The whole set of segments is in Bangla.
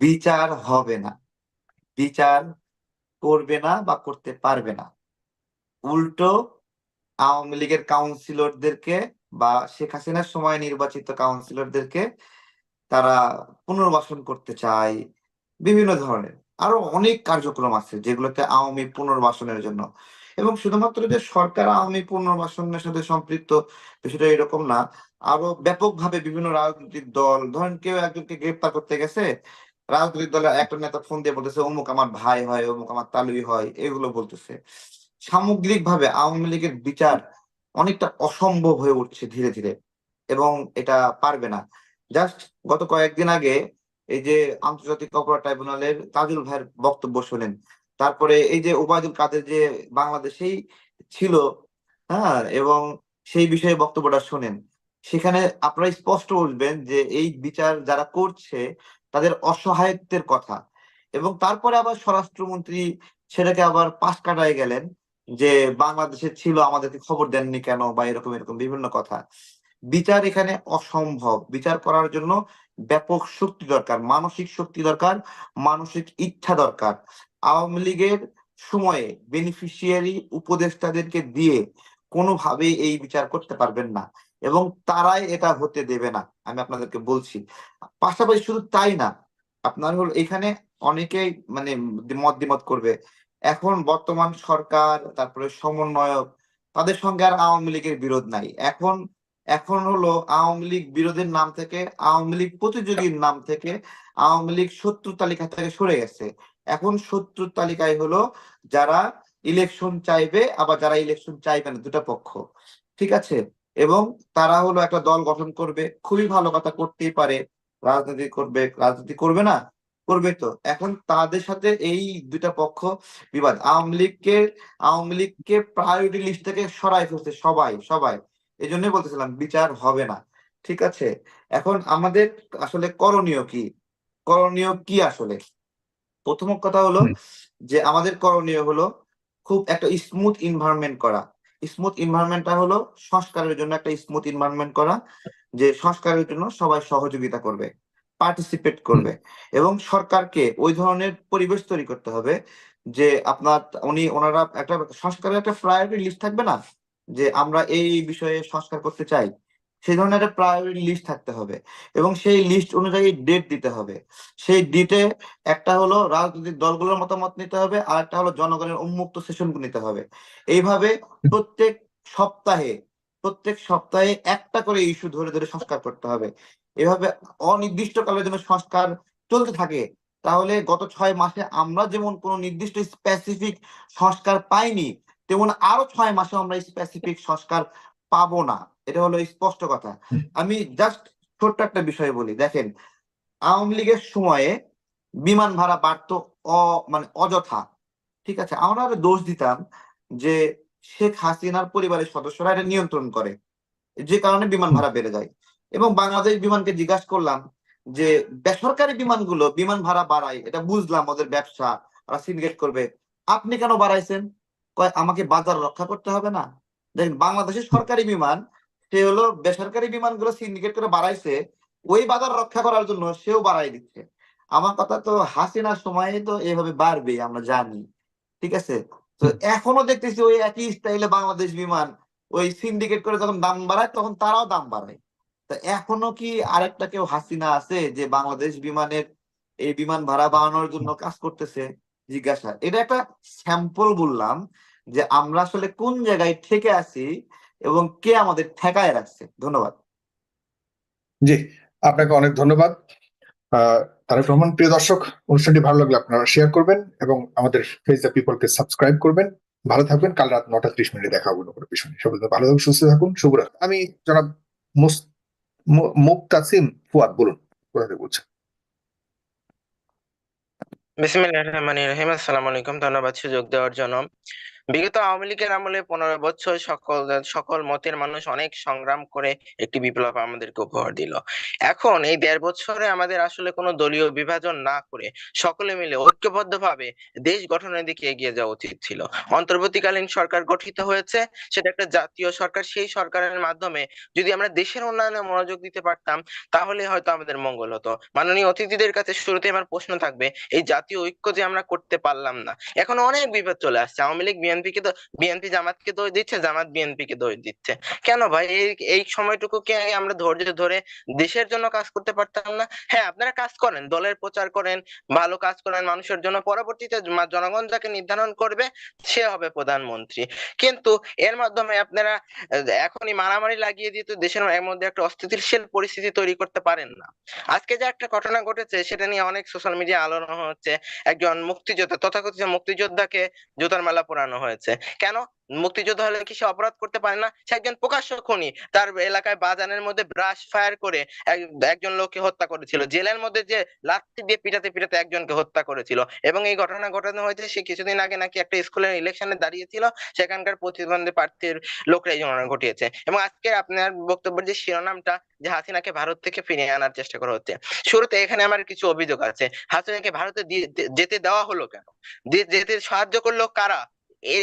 বিচার হবে না। বিচার করবে না বা করতে পারবে না। উল্টো আওয়ামী লীগের কাউন্সিলরদেরকে বা শেখ হাসিনার সময় নির্বাচিত কাউন্সিলরদেরকে তারা পুনর্বাসন করতে চায়, বিভিন্ন ধরনের। আরও অনেক কার্যক্রম আছে যেগুলোতে আওয়ামী পুনর্বাসনের জন্য। এবং শুধুমাত্র যে সরকার আওয়ামী পুনর্বাসনের সাথে সম্পৃক্ত বিষয়টা এরকম না, আরও ব্যাপকভাবে বিভিন্ন রাজনৈতিক দল, ধরেন কেউ একজনকে গ্রেপ্তার করতে গেছে রাজনৈতিক দলের একটা নেতা ফোন দিয়ে বলতেছে, অমুক আমার ভাই হয়, অমুক আমার তালুই হয়, এগুলো বলতেছে। সামগ্রিকভাবে আওয়ামী লীগের বিচার অনেকটা অসম্ভব হয়ে উঠছে ধীরে ধীরে এবং এটা পারবে না। জাস্ট গত কয়েকদিন আগে এই যে আন্তর্জাতিক অপরাধ ট্রাইব্যুনালের তাজুল ভাইয়ের বক্তব্য শোনেন তারপরে এই যে ওবায়দুল কাদের যে বাংলাদেশেই ছিল হ্যাঁ এবং সেই বিষয়ে বক্তব্যটা শোনেন, সেখানে আপনারা স্পষ্ট বলবেন যে এই বিচার যারা করছে তাদের অসহায়ত্বের কথা। এবং তারপরে আবার স্বরাষ্ট্রমন্ত্রী সেটাকে আবার পাশ কাটায় গেলেন যে, বাংলাদেশে ছিল, আমাদেরকে খবর দেননি কেন? বা এরকম এরকম বিভিন্ন কথা। বিচার এখানে অসম্ভব। বিচার করার জন্য ব্যাপক শক্তি দরকার, মানসিক শক্তি দরকার, মানসিক ইচ্ছা দরকার। আওয়ামী লীগের সময়ে বেনিফিশিয়ারি উপদেষ্টাদেরকে দিয়ে কোনোভাবেই এই বিচার করতে পারবেন না। এবং তারাই এটা হতে দেবে না। আমি আপনাদেরকে বলছি। পাশাপাশি শুধু তাই না, আপনার হলো এখানে অনেকেই মানে মত দ্বিমত করবে। এখন বর্তমান সরকার, তারপরে সমন্বয়ক, তাদের সঙ্গে আর আওয়ামী লীগের বিরোধ নাই। এখন এখন হলো আওয়ামী লীগ বিরোধের নাম থেকে, আওয়ামী লীগ প্রতিযোগীর নাম থেকে আওয়ামী লীগ শত্রু তালিকা থেকে সরে গেছে। এখন শত্রুর তালিকায় হলো যারা ইলেকশন চাইবে, আবার যারা ইলেকশন চাইবে না, দুটা পক্ষ। ঠিক আছে? এবং তারা হলো একটা দল গঠন করবে। খুবই ভালো কথা করতেই পারে। রাজনীতি করবে রাজনীতি করবে না করবে তো। এখন তাদের সাথে এই দুইটা পক্ষ বিবাদ। আওয়ামী লীগকে আওয়ামী লীগকে প্রায়োরিটি লিস্ট থেকে সরাই ফেলছে সবাই সবাই। এই জন্যই বলতেছিলাম বিচার হবে না। ঠিক আছে? এখন আমাদের আসলে করণীয় কি? করণীয় কি আসলে? প্রথম কথা হলো যে আমাদের করণীয় হলো খুব একটা স্মুথ এনভায়রনমেন্ট করা। স্মুথ এনভায়রনমেন্টটা হলো সংস্কারের জন্য একটা স্মুথ এনভায়রনমেন্ট করা, যে সংস্কারের জন্য সবাই সহযোগিতা করবে পার্টিসিপেট করবে এবং সরকারকে ওই ধরনের পরিবেশ তৈরি করতে হবে যে আপনার, উনি ওনারা একটা, সংস্কারের একটা প্রায়োরিটি লিস্ট থাকবে না? যে আমরা এই বিষয়ে সংস্কার করতে চাই। সেই ধরনের একটা প্রায়োরিটি লিস্ট থাকতে হবে এবং সেই লিস্ট অনুযায়ী ডেট দিতে হবে। সেই ডেটে একটা হলো রাজনৈতিক দলগুলোর মতামত নিতে হবে, আর একটা হলো জনগণের উন্মুক্ত সেশন নিতে হবে। এইভাবে প্রত্যেক সপ্তাহে প্রত্যেক সপ্তাহে একটা করে ইস্যু ধরে ধরে সংস্কার করতে হবে। এভাবে অনির্দিষ্টকালের জন্য সংস্কার চলতে থাকে, তাহলে গত ছয় মাসে আমরা যেমন কোন নির্দিষ্ট স্পেসিফিক সংস্কার পাইনি, তেমন আরও ছয় মাসে আমরা স্পেসিফিক সংস্কার পাবো না। এটা হলো স্পষ্ট কথা। আমি জাস্ট ছোট্ট একটা বিষয় বলি দেখেন আওয়ামী লীগের সময়ে বিমান ভাড়া বাড়তো অ মানে অযথা। ঠিক আছে আমরা দোষ দিতাম যে শেখ হাসিনার পরিবারের সদস্যরা এটা নিয়ন্ত্রণ করে যে কারণে বিমান ভাড়া বেড়ে যায়। এবং বাংলাদেশ বিমানকে জিজ্ঞাসা করলাম যে বেসরকারি বিমানগুলো বিমান ভাড়া বাড়ায় এটা বুঝলাম ওদের ব্যবসা ওরা সিন্ডিকেট করবে। আপনি কেন বাড়াইছেন? কয় আমাকে বাজার রক্ষা করতে হবে না। দেখেন বাংলাদেশের সরকারি বিমান সে হলো বেসরকারি বিমানগুলো সিন্ডিকেট করে বাড়াইছে, ওই বাজার রক্ষা করার জন্য সেও বাড়াই দিচ্ছে। আমার কথা তো হাসিনার সময়ে তো এভাবে বাড়বে, আমরা জানি। ঠিক আছে? তো এখনও দেখতেছি ওই একই স্টাইলে বাংলাদেশ বিমান, ওই সিন্ডিকেট করে যখন দাম বাড়ায়, তখন তারাও দাম বাড়ায়। তা এখনও কি আরেকটা কেউ হাসিনা আছে যে বাংলাদেশ বিমানের এই বিমান ভাড়া বাড়ানোর জন্য কাজ করতেছে? জিজ্ঞাসা। এটা একটা স্যাম্পল বললাম যে আমরা আসলে কোন জায়গায় থেকে আছি এবং কে আমাদের ঠেকায় রাখছে? ধন্যবাদ। জি আপনাকে অনেক ধন্যবাদ। আহ, তারেক রহমান প্রিয় দর্শক অনুষ্ঠানটি ভালো লাগলে আপনারা শেয়ার করবেন এবং আমাদের ফেস দ্য পিপলকে সাবস্ক্রাইব করবেন। ভালো থাকবেন কাল রাত নটা ত্রিশ মিনিটে দেখা হবে কোনো বিষয়। সবাই ভালো থাকুন সুস্থ থাকুন শুভরাত্রি। আমি জনাব মুক্তাসিম ফুয়াদ বলুন কোথা থেকে বলছেন? বিসমিল্লাহির রহমানির রহিম আসসালামু আলাইকুম। ধন্যবাদ সুযোগ দেওয়ার জন্য। বিগত আওয়ামী লীগের আমলে পনেরো বছর সকল সকল মতের মানুষ অনেক সংগ্রাম করে একটি বিপ্লব আমাদেরকে উপহার দিল। এখন এই দেড় বছরে আমাদের আসলে কোনো দলীয় বিভাজন না করে সকলে মিলে ঐক্যবদ্ধভাবে দেশ গঠনের দিকে এগিয়ে যাওয়া উচিত ছিল। অন্তর্বর্তীকালীন সরকার গঠিত হয়েছে, সেটা একটা জাতীয় সরকার, সেই সরকারের মাধ্যমে যদি আমরা দেশের উন্নয়নে মনোযোগ দিতে পারতাম, তাহলে হয়তো আমাদের মঙ্গল হতো। মাননীয় অতিথিদের কাছে শুরুতে আমার প্রশ্ন থাকবে, এই জাতীয় ঐক্য যে আমরা করতে পারলাম না, এখন অনেক বিপদ চলে আসছে। আওয়ামী লীগ বিএনপি কে বিএনপি জামাতকে দোষ দিচ্ছে, জামাত বিএনপি কে দোষ দিচ্ছে। কেন ভাই? এই এই সময়টুকু কে আমরা ধৈর্য ধরে দেশের জন্য কাজ করতে পারতাম না। হ্যাঁ আপনারা কাজ করেন, দলের প্রচার করেন, ভালো কাজ করেন, মানুষের জন্য পরবর্তীতে জনগণ যাকে নির্ধারণ করবে, সে হবে প্রধানমন্ত্রী। কিন্তু এর মাধ্যমে আপনারা এখনই মারামারি লাগিয়ে দিয়ে তো দেশের মধ্যে একটা অস্থিতিশীল পরিস্থিতি তৈরি করতে পারেন না। আজকে যে একটা ঘটনা ঘটেছে, সেটা নিয়ে অনেক সোশ্যাল মিডিয়া আলোড়ন হচ্ছে। একজন মুক্তিযোদ্ধা, তথাকথিত মুক্তিযোদ্ধাকে জুতার মালা পরানো হয়েছে। কেন? মুক্তিযোদ্ধা হলে কি সে অপরাধ করতে পারে না? সে একজন প্রকাশ্য খুনি। তার এলাকায় বাজানের মধ্যে ব্রাশ ফায়ার করে একজন লোককে হত্যা করেছিল। জেলের মধ্যে যে লাঠি দিয়ে পিটাতে পিটাতে একজনকে হত্যা করেছিল। এবং এই ঘটনা ঘটানো হয়েছে সে কিছুদিন আগে নাকি একটা স্কুলের ইলেকশনে দাঁড়িয়েছিল। সেখানকার প্রতিদ্বন্দ্বী প্রার্থীর লোকরা এই ঘটনা ঘটিয়েছে। এবং আজকে আপনার বক্তব্যের যে শিরোনামটা, যে হাসিনাকে ভারত থেকে ফিরিয়ে আনার চেষ্টা করা হচ্ছে। শুরুতে এখানে আমার কিছু অভিযোগ আছে। হাসিনাকে ভারতে যেতে দেওয়া হলো কেন? যেতে সাহায্য করল কারা?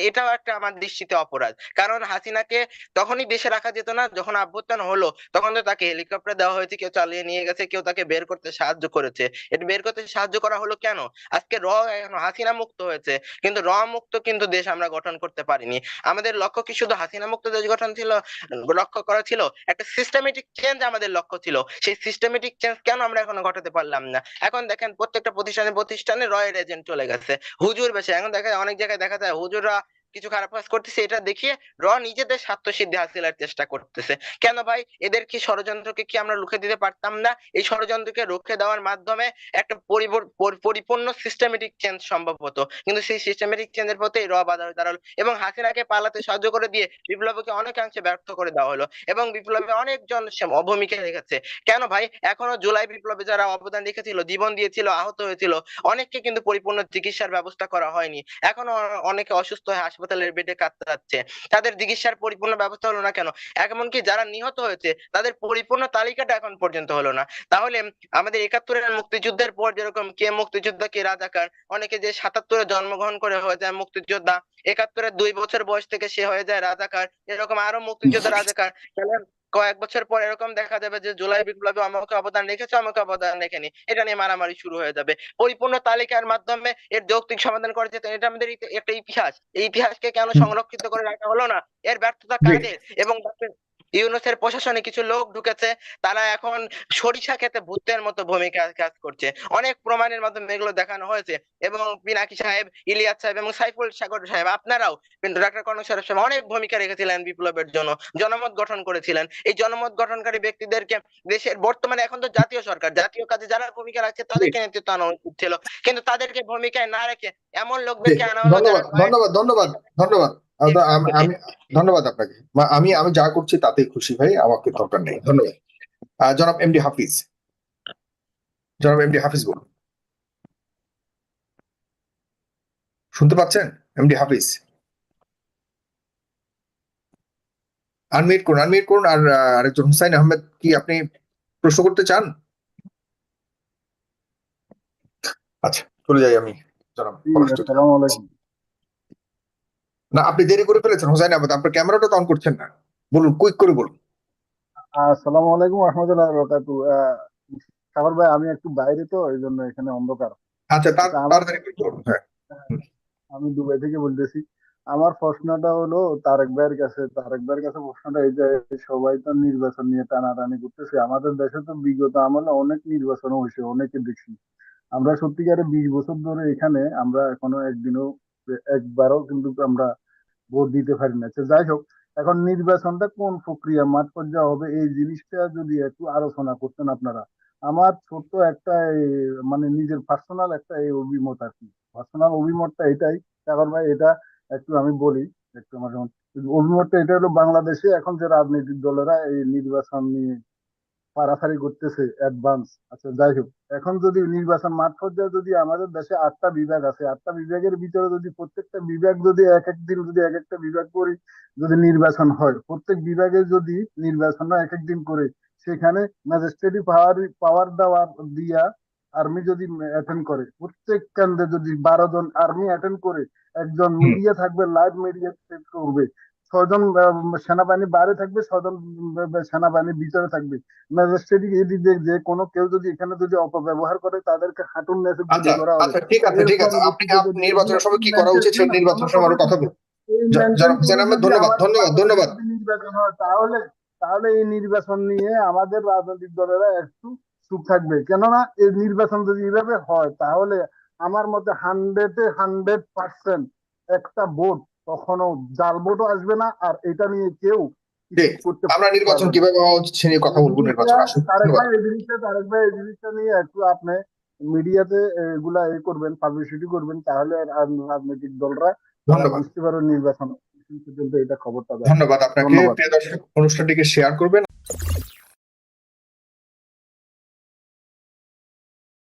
এটাও একটা আমার দৃষ্টিতে অপরাধ। কারণ হাসিনাকে তখনই দেশে রাখা যেত না যখন অভ্যুত্থান হলো, তখন তো তাকে হেলিকপ্টার দেওয়া হয়েছে, কেউ চালিয়ে নিয়ে গেছে, কেউ তাকে বের করতে সাহায্য করেছে। এটা বের করতে সাহায্য করা হলো কেন? আজকে র এখন হাসিনা মুক্ত হয়েছে, কিন্তু র মুক্ত কিন্তু দেশ আমরা গঠন করতে পারিনি। আমাদের লক্ষ্য কি শুধু হাসিনা মুক্ত দেশ গঠন ছিল, লক্ষ্য করা ছিল? একটা সিস্টেমেটিক চেঞ্জ আমাদের লক্ষ্য ছিল। সেই সিস্টেমেটিক চেঞ্জ কেন আমরা এখনও ঘটাতে পারলাম না? এখন দেখেন প্রত্যেকটা প্রতিষ্ঠানে প্রতিষ্ঠানে রয়ের এজেন্ট চলে গেছে। হুজুর বেশি, এখন দেখা, অনেক জায়গায় দেখা যায় হুজুররা cetera, কিছু খারাপ কাজ করতেছে, এটা দেখিয়ে র নিজেদের স্বার্থ সিদ্ধি হাসিলের চেষ্টা করতেছে। কেন ভাই? এদের কি ষড়যন্ত্রকে কি আমরা রুখে দিতে পারতাম না? এই ষড়যন্ত্রকে রুখে দেওয়ার মাধ্যমে একটা পরিপূর্ণ সিস্টেমেটিক চেঞ্জ সম্ভব হতো। কিন্তু সেই সিস্টেমেটিক চেঞ্জের পথে র বাধা দাঁড়াল এবং হাসিনাকে পালাতে সাহায্য করে দিয়ে বিপ্লবকে অনেকাংশে ব্যর্থ করে দেওয়া হলো এবং বিপ্লবে অনেকজন অভূমিকা রেখেছে কেন ভাই? এখনও জুলাই বিপ্লবে যারা অবদান রেখেছিল, জীবন দিয়েছিল, আহত হয়েছিল, অনেককে কিন্তু পরিপূর্ণ চিকিৎসার ব্যবস্থা করা হয়নি। এখনও অনেকে অসুস্থ হয়ে হাসপাতালের বেডে কাতরাচ্ছে তাদের চিকিৎসার পরিপূর্ণ ব্যবস্থা হলো না কেন? এমনকি যারা নিহত হয়েছে তাদের পরিপূর্ণ তালিকাটা এখন পর্যন্ত হলো না। তাহলে আমাদের একাত্তরের মুক্তিযুদ্ধের পর যেরকম কে মুক্তিযোদ্ধা কে রাজাকার অনেকে যে সাতাত্তরে জন্মগ্রহণ করে হয়ে যায় মুক্তিযোদ্ধা একাত্তরের দুই বছর বয়স থেকে সে হয়ে যায় রাজাকার এরকম আরও মুক্তিযোদ্ধা রাজাকার কয়েক বছর পর এরকম দেখা যাবে যে জুলাই বিপ্লবে আমাকে অবদান রেখেছে আমাকে অবদান রেখেনি। এটা নিয়ে মারামারি শুরু হয়ে যাবে। পরিপূর্ণ তালিকার মাধ্যমে এর যৌক্তিক সমাধান করা যেত এটা আমাদের একটা ইতিহাস। এই ইতিহাসকে কেন সংরক্ষিত করে রাখা হলো না? এর ব্যর্থতা। কাদের? এবং ইউনুসের প্রশাসনে কিছু লোক ঢুকেছে তারা এখন সরিষা খেতে ভূতের মতো ভূমিকা কাজ করছে। অনেক প্রমাণের মাধ্যমে এগুলো দেখানো হয়েছে। এবং পিনাকি সাহেব ইলিয়াস সাহেব এবং সাইফুল সাগর সাহেব আপনারাও ডাক্তার কনক সাহেব সাহেব অনেক ভূমিকা রেখেছিলেন বিপ্লবের জন্য জনমত গঠন করেছিলেন। এই জনমত গঠনকারী ব্যক্তিদেরকে দেশের বর্তমানে এখন তো জাতীয় সরকার জাতীয় কাজে যারা ভূমিকা রাখছে তাদেরকে নেতৃত্ব আনা উচিত ছিল কিন্তু তাদেরকে ভূমিকায় না রেখে এমন লোকদেরকে আনা হলো ধন্যবাদ ধন্যবাদ ধন্যবাদ। আম- আমি ধন্যবাদ আপনাকে। আমি আমি যা করছি তাতেই খুশি ভাই আমাকে দরকার নেই। ধন্যবাদ। জনাব এমডি হাফিজ। জনাব এমডি হাফিজ বলুন। শুনতে পাচ্ছেন? এমডি হাফিজ। আনমিউট করুন আনমিউট করুন আর আরেকজন হুসাইন আহমেদ কি আপনি প্রশ্ন করতে চান? আচ্ছা চলে যাই আমি। জনাব আসসালামু আলাইকুম। না আপনি দেরি করে ফেলেছেন হোসাইন আহমেদ আপনার ক্যামেরাটা তো অন করছেন না। বলুন কুইক করে বলুন। আসসালামু আলাইকুম রহমতুল্লাহ বরকাতু সাগর ভাই আমি একটু বাইরে তো এই জন্য এখানে অন্ধকার। আচ্ছা তার তাড়াতাড়ি একটু করুন হ্যাঁ। আমি দুবাই থেকে বলতেছি। আমার প্রশ্নটা হলো তারেক ভাইয়ের কাছে তারেক ভাইয়ের কাছে প্রশ্নটা এই যে সবাই তো নির্বাচন নিয়ে টানাটানি করতেছে। আমাদের দেশে তো বিগত আমলে অনেক নির্বাচন হয়েছে অনেকে দেখছি। আমরা সত্যিকারে বিশ বছর ধরে এখানে আমরা এখনও একদিনও একবারও কিন্তু আমরা ভোট দিতে পারি না। যাই হোক, এখন নির্বাচনটা কোন প্রক্রিয়া? মাঠ পর্যায়ে হবে এই জিনিসটা যদি একটু আলোচনা করতেন আপনারা। আমার ছোট্ট একটা মানে নিজের পার্সোনাল একটা এই অভিমত আর কি। পার্সোনাল অভিমতটা এটাই। সাগর ভাই, এটা একটু আমি বলি, একটু আমার অভিমতটা এটা হলো বাংলাদেশে এখন যে রাজনৈতিক দলেরা এই নির্বাচন নিয়ে পারাফারি করতেছে অ্যাডভান্স আচ্ছা যাই হোক এখন যদি নির্বাচন মাঠ পর্যায়ে যদি আমাদের দেশে আটটা বিভাগ আছে আটটা বিভাগের ভিতরে যদি প্রত্যেকটা বিভাগ যদি এক এক দিন যদি এক একটা বিভাগ করে যদি নির্বাচন হয় প্রত্যেক বিভাগে যদি নির্বাচন এক এক দিন করে সেখানে ম্যাজিস্ট্রেটি পাওয়ার পাওয়ার দেওয়ার দিয়া আর্মি যদি অ্যাটেন্ড করে প্রত্যেক কেন্দ্রে যদি বারো জন আর্মি অ্যাটেন্ড করে একজন মিডিয়া থাকবে লাইভ মিডিয়া করবে ছজন সেনাবাহিনী বাইরে থাকবে ছজন সেনাবাহিনী ভিতরে থাকবে। ম্যাজিস্ট্রেট এদিকে যে কোনো কেউ যদি এখানে যদি অপব্যবহার করে তাদেরকে হাঁটুন নেছে আচ্ছা ধরা হবে। আচ্ছা ঠিক আছে ঠিক আছে। আপনি নির্বাচনের সময় কি করা উচিত? সেই নির্বাচনের সময় আরও কথা বলব করে ধন্যবাদ ধন্যবাদ ধন্যবাদ। নির্বাচন হয় তাহলে তাহলে এই নির্বাচন নিয়ে আমাদের রাজনৈতিক দলেরা একটু চুপ থাকবে। কেননা এই নির্বাচন যদি এইভাবে হয় তাহলে আমার মতে হান্ড্রেডে হান্ড্রেড পার্সেন্ট একটা ভোট কখনো জাল ভোটও আসবে না আর এটা নিয়ে কেউ জি, আমরা নির্বাচন কীভাবে হওয়া নিয়ে কথা বলব নির্বাচন তারেক ভাই এই জিনিসটা তারেক ভাই এই জিনিসটা নিয়ে একটু আপনি মিডিয়াতে এগুলা এ করবেন পাবলিসিটি করবেন তাহলে আর রাজনৈতিক দলরা বুঝতে নির্বাচন। পর্যন্ত এটা খবরটা ধন্যবাদ আপনাকে। প্রিয় দর্শক অনুষ্ঠানটিকে শেয়ার করবেন।